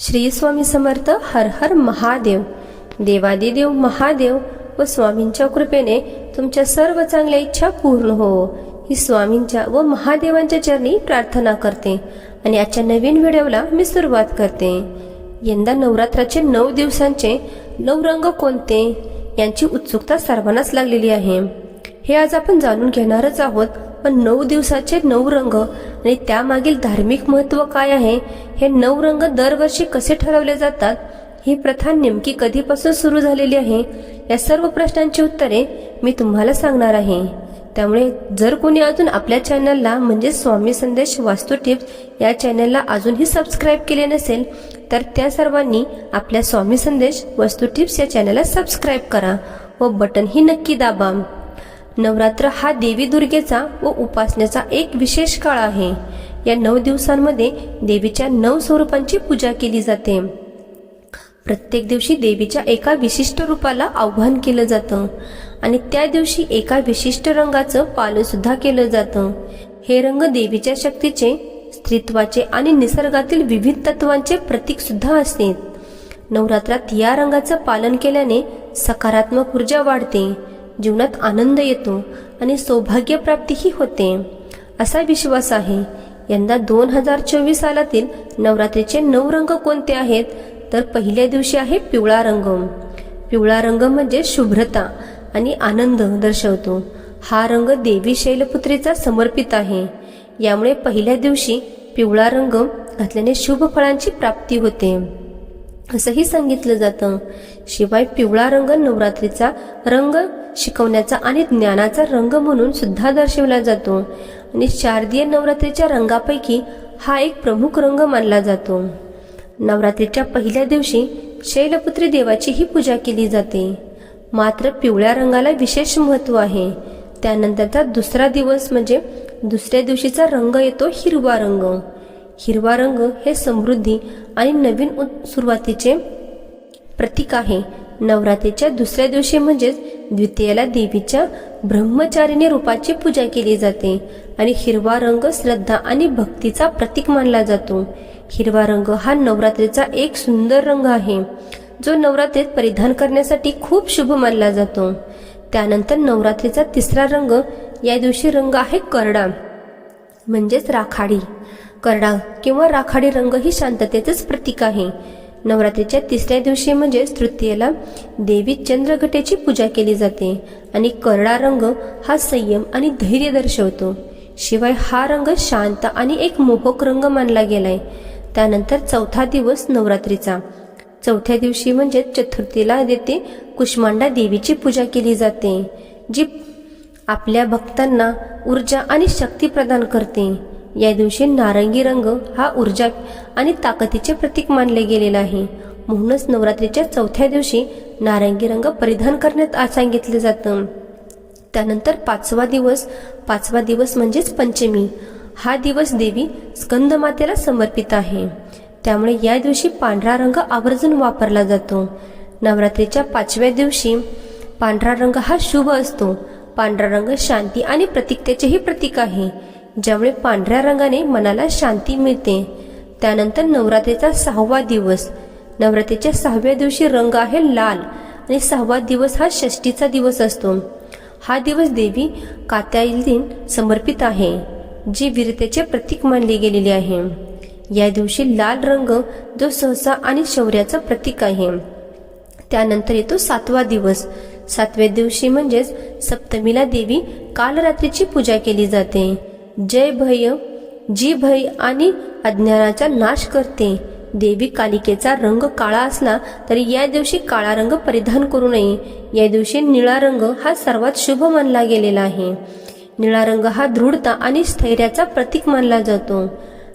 श्री स्वामी समर्थ हर हर महादेव. देवादिदेव महादेव व स्वामींच्या कृपेने तुमच्या सर्व चांगल्या इच्छा पूर्ण हो. ही स्वामींच्या व महादेवांच्या चरणी प्रार्थना करते आणि आजच्या नवीन व्हिडिओला मी सुरुवात करते. यंदा नवरात्राचे नऊ दिवसांचे नऊ रंग कोणते? यांची उत्सुकता सर्वांनाच लागलेली आहे. हे आज आपण जाणून घेणारच आहोत. पण नऊ दिवसाचे नऊ रंग आणि त्यामागील धार्मिक महत्त्व काय आहे हे नऊ रंग दरवर्षी कसे ठरवले जातात ही प्रथा नेमकी कधीपासून सुरू झालेली आहे या सर्व प्रश्नांची उत्तरे मी तुम्हाला सांगणार आहे. त्यामुळे जर कोणी अजून आपल्या चॅनलला म्हणजे स्वामी संदेश वास्तू टिप्स या चॅनलला अजूनही सबस्क्राईब केले नसेल तर त्या सर्वांनी आपल्या स्वामी संदेश वास्तू टिप्स या चॅनलला सबस्क्राईब करा व बटनही नक्की दाबा. नवरात्र हा देवी दुर्गेचा व उपासनेचा एक विशेष काळ आहे. या नऊ दिवसांमध्ये देवीच्या नऊ स्वरूपांची पूजा केली जाते. प्रत्येक दिवशी देवीच्या एका विशिष्ट रूपाला आव्हान केलं जातं आणि त्या दिवशी एका विशिष्ट रंगाचं पालन सुद्धा केलं जातं. हे रंग देवीच्या शक्तीचे स्त्रीत्वाचे आणि निसर्गातील विविध तत्वांचे प्रतीक सुद्धा असते. नवरात्रात या रंगाचं पालन केल्याने सकारात्मक ऊर्जा वाढते. जीवनात आनंद येतो आणि सौभाग्यप्राप्तीही होते. असा विश्वास आहे. यंदा दोन हजार चोवीस सालातील नवरात्रीचे नऊ रंग कोणते आहेत? तर पहिल्या दिवशी आहे पिवळा रंग. पिवळा रंग म्हणजे शुभ्रता आणि आनंद दर्शवतो. हा रंग देवी शैलपुत्रीचा समर्पित आहे. यामुळे पहिल्या दिवशी पिवळा रंग घातल्याने शुभ फळांची प्राप्ती होते. असंही सांगितलं जातं. शिवाय पिवळा रंग नवरात्रीचा रंग शिकवण्याचा आणि ज्ञानाचा रंग म्हणून सुद्धा दर्शवला जातो. आणि शारदीय नवरात्रीच्या रंगापैकी हा एक प्रमुख रंग मानला जातो. नवरात्रीच्या पहिल्या दिवशी शैलपुत्री देवाची ही पूजा केली जाते. मात्र पिवळ्या रंगाला विशेष महत्त्व आहे. त्यानंतरचा दुसरा दिवस म्हणजे दुसऱ्या दिवशीचा रंग येतो हिरवा रंग. हिरवा रंग हे समृद्धी आणि नवीन उत- सुरुवातीचे प्रतीक आहे. नवरात्रीच्या दुसऱ्या दिवशी म्हणजेच द्वितीयेला देवीच्या ब्रह्मचारिणी रूपाची पूजा केली जाते आणि हिरवा रंग श्रद्धा आणि भक्तीचा प्रतीक मानला जातो. हिरवा रंग हा नवरात्रीचा एक सुंदर रंग आहे. जो नवरात्रीत परिधान करण्यासाठी खूप शुभ मानला जातो. त्यानंतर नवरात्रीचा तिसरा रंग या दिवशी रंग आहे करडा म्हणजेच राखाडी. करडा किंवा राखाडी रंग ही शांततेचेच प्रतीक आहे. नवरात्रीच्या तिसऱ्या दिवशी म्हणजेच तृतीयेला देवी चंद्रघटेची पूजा केली जाते आणि करडा रंग हा संयम आणि धैर्य दर्शवतो. शिवाय हा रंग शांत आणि एक मोहक रंग मानला गेलाय. त्यानंतर चौथा दिवस नवरात्रीचा. चौथ्या दिवशी म्हणजे चतुर्थीला देते कुष्मांडा देवीची पूजा केली जाते जी आपल्या भक्तांना ऊर्जा आणि शक्ती प्रदान करते. या दिवशी नारंगी रंग हा ऊर्जा आणि ताकदीचे प्रतीक मानले गेलेला आहे. म्हणूनच नवरात्रीच्या चौथ्या दिवशी नारंगी रंग परिधान करण्यात सांगितलं सांगितले जातं. त्यानंतर पाचवा दिवस पाचवा दिवस म्हणजेच पंचमी. हा दिवस देवी स्कंदमातेला समर्पित आहे. त्यामुळे या दिवशी पांढरा रंग आवर्जून वापरला जातो. नवरात्रीच्या पाचव्या दिवशी पांढरा रंग हा शुभ असतो. पांढरा रंग शांती आणि प्रतिकतेचेही प्रतीक आहे. ज्यामुळे पांढऱ्या रंगाने मनाला शांती मिळते. त्यानंतर नवरात्रीचा सहावा दिवस. नवरात्रीच्या सहाव्या दिवशी रंग आहे लाल आणि सहावा दिवस हा षष्टीचा दिवस असतो. हा दिवस देवी कात्यायलीन समर्पित आहे जी वीरतेचे प्रतीक मानली गेलेली आहे. या दिवशी लाल रंग जो सहसा आणि शौर्याचं प्रतीक आहे. त्यानंतर येतो सातवा दिवस. सातव्या दिवशी म्हणजेच सप्तमीला देवी कालरात्रीची पूजा केली जाते. जय भय जी भय आणि अज्ञानाचा नाश करते. देवी कालिकेचा रंग काळा असला तरी या दिवशी काळा रंग परिधान करू नये. या दिवशी निळा रंग हा सर्वात शुभ मानला गेलेला आहे. निळा रंग हा दृढता आणि स्थैर्याचा प्रतीक मानला जातो.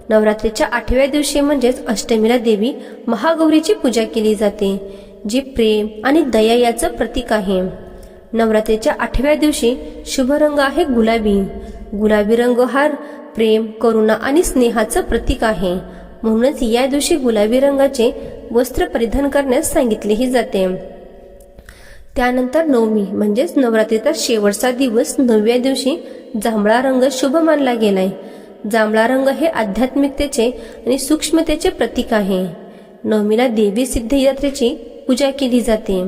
नवरात्रीच्या आठव्या दिवशी म्हणजेच अष्टमीला देवी महागौरीची पूजा केली जाते जी प्रेम आणि दया याचं प्रतीक आहे. नवरात्रीच्या आठव्या दिवशी शुभ रंग आहे गुलाबी. गुलाबी रंग हार प्रेम करुणा आणि स्नेहाचं प्रतीक आहे. म्हणूनच या दिवशी गुलाबी रंगाचे वस्त्र परिधान करण्यास सांगितलेही जाते. त्यानंतर नवमी म्हणजेच नवरात्रीचा शेवटचा दिवस नवव्या दिवशी जांभळा रंग शुभ मानला गेलाय. जांभळा रंग हे आध्यात्मिकतेचे आणि सूक्ष्मतेचे प्रतीक आहे. नवमीला देवी सिद्धयात्रेची पूजा केली जाते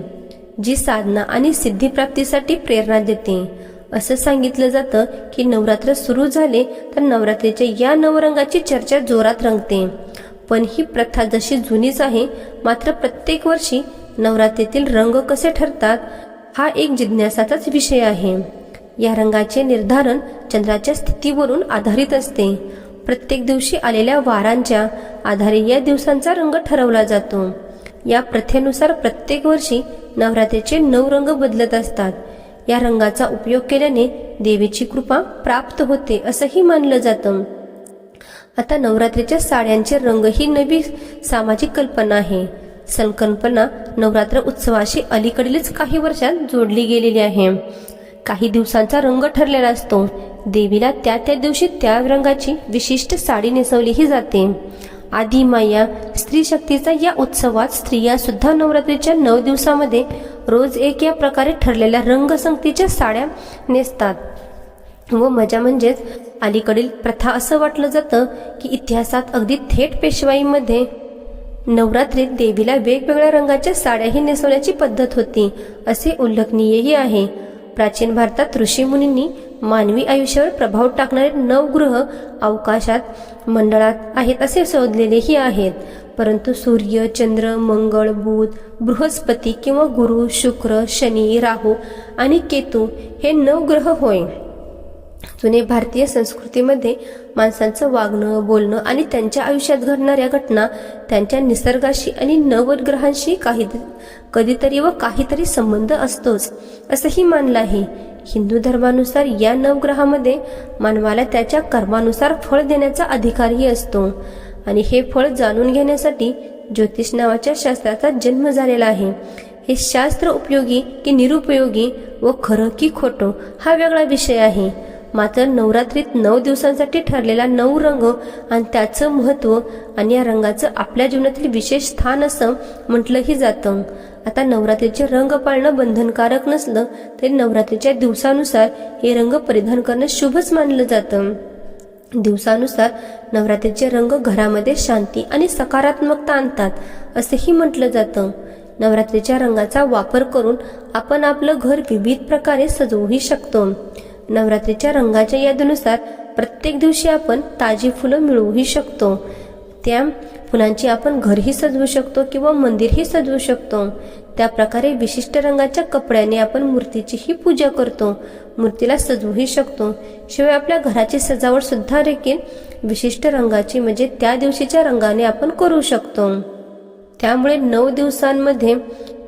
जी साधना आणि सिद्धीप्राप्तीसाठी प्रेरणा देते. असं सांगितलं जातं की नवरात्र सुरू झाले तर नवरात्रीच्या या नवरंगाची चर्चा जोरात रंगते. पण ही प्रथा जशी जुनीच आहे मात्र प्रत्येक वर्षी नवरात्रीतील रंग कसे ठरतात हा एक जिज्ञासाचाच विषय आहे. या रंगाचे निर्धारण चंद्राच्या स्थितीवरून आधारित असते. प्रत्येक दिवशी आलेल्या वारांच्या आधारे या दिवसांचा रंग ठरवला जातो. या प्रथेनुसार प्रत्येक वर्षी नवरात्रीचे नऊ रंग बदलत असतात. या रंगाचा उपयोग केल्याने देवीची कृपा प्राप्त होते असंही मानलं जातं. आता नवरात्रीच्या साड्यांचे रंग ही नवी सामाजिक कल्पना आहे. संकल्पना नवरात्र उत्सवाशी अलीकडीलच काही वर्षात जोडली गेलेली आहे. काही दिवसांचा रंग ठरलेला असतो. देवीला त्या त्या दिवशी त्या रंगाची विशिष्ट साडी नेसवलीही जाते. आदिमाया स्त्री शक्तीचा या उत्सवात स्त्रिया सुद्धा नवरात्रीच्या नऊ दिवसामध्ये रोज एक या प्रकारे ठरलेल्या रंगसंगतीच्या साड्या नेसतात. व मजा म्हणजेच अलीकडील प्रथा असं वाटलं जातं की इतिहासात अगदी थेट पेशवाईमध्ये नवरात्रीत देवीला वेगवेगळ्या रंगाच्या साड्याही नेसवण्याची पद्धत होती असे उल्लेखनीयही आहे. प्राचीन भारतात ऋषीमुनींनी मानवी आयुष्यावर प्रभाव टाकणारे नवग्रह अवकाशात मंडळात आहेत असे शोधलेलेही आहेत. परंतु सूर्य चंद्र मंगळ बुध बृहस्पती किंवा गुरु शुक्र शनी राहू आणि केतू हे नवग्रह होय. जुने भारतीय संस्कृतीमध्ये माणसांचं वागणं बोलणं आणि त्यांच्या आयुष्यात घडणाऱ्या घटना त्यांच्या निसर्गाशी आणि नवग्रहांशी काही कधीतरी व काहीतरी संबंध असतोच असंही मानलं आहे. हिंदू धर्मानुसार या नवग्रहामध्ये मानवाला त्याच्या कर्मानुसार फळ देण्याचा अधिकारही असतो. आणि हे फळ जाणून घेण्यासाठी ज्योतिष नावाच्या शास्त्राचा जन्म झालेला आहे. हे शास्त्र उपयोगी की निरुपयोगी व खरं की खोटं हा वेगळा विषय आहे. मात्र नवरात्रीत नऊ दिवसांसाठी ठरलेला नऊ रंग आणि त्याचं महत्त्व आणि या रंगाचं आपल्या जीवनातील विशेष स्थान असं म्हटलंही जातं. आता नवरात्रीचे रंग पाळणं बंधनकारक नसलं तरी नवरात्रीच्या दिवसानुसार हे रंग परिधान करणं शुभच मानलं जातं. दिवसानुसार नवरात्रीचे रंग घरामध्ये शांती आणि सकारात्मकता आणतात असंही म्हटलं जातं. नवरात्रीच्या रंगाचा वापर करून आपण आपलं घर विविध प्रकारे सजवूही शकतो. नवरात्रीच्या रंगाच्या यादीनुसार प्रत्येक दिवशी आपण ताजी फुलं मिळवूही शकतो. त्या फुलांची आपण घरही सजवू शकतो किंवा मंदिरही सजवू शकतो. त्या प्रकारे विशिष्ट रंगाच्या कपड्याने आपण मूर्तीचीही पूजा करतो मूर्तीला सजवूही शकतो. शिवाय आपल्या घराची सजावट सुद्धा देखील विशिष्ट रंगाची म्हणजे त्या दिवशीच्या रंगाने आपण करू शकतो. त्यामुळे नऊ दिवसांमध्ये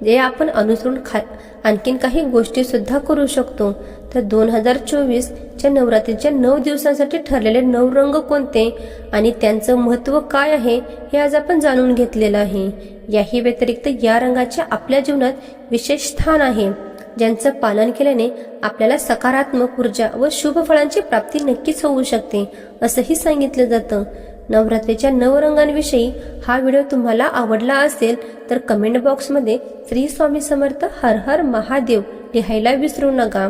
जे आपण अनुसरून खा आणखीन काही गोष्टी सुद्धा करू शकतो. तर दोन हजार चोवीसच्या नवरात्रीच्या नऊ दिवसांसाठी ठरलेले नऊ रंग कोणते आणि त्यांचं महत्त्व काय आहे हे आज आपण जाणून घेतलेलं आहे. याही व्यतिरिक्त या रंगाच्या आपल्या जीवनात विशेष स्थान आहे. ज्यांचं पालन केल्याने आपल्याला सकारात्मक ऊर्जा व शुभ फळांची प्राप्ती नक्कीच होऊ शकते असंही सांगितलं जातं. नवरात्रीच्या नवरंगांविषयी हा व्हिडिओ तुम्हाला आवडला असेल तर कमेंट बॉक्समध्ये श्री स्वामी समर्थ हर हर महादेव लिहायला विसरू नका.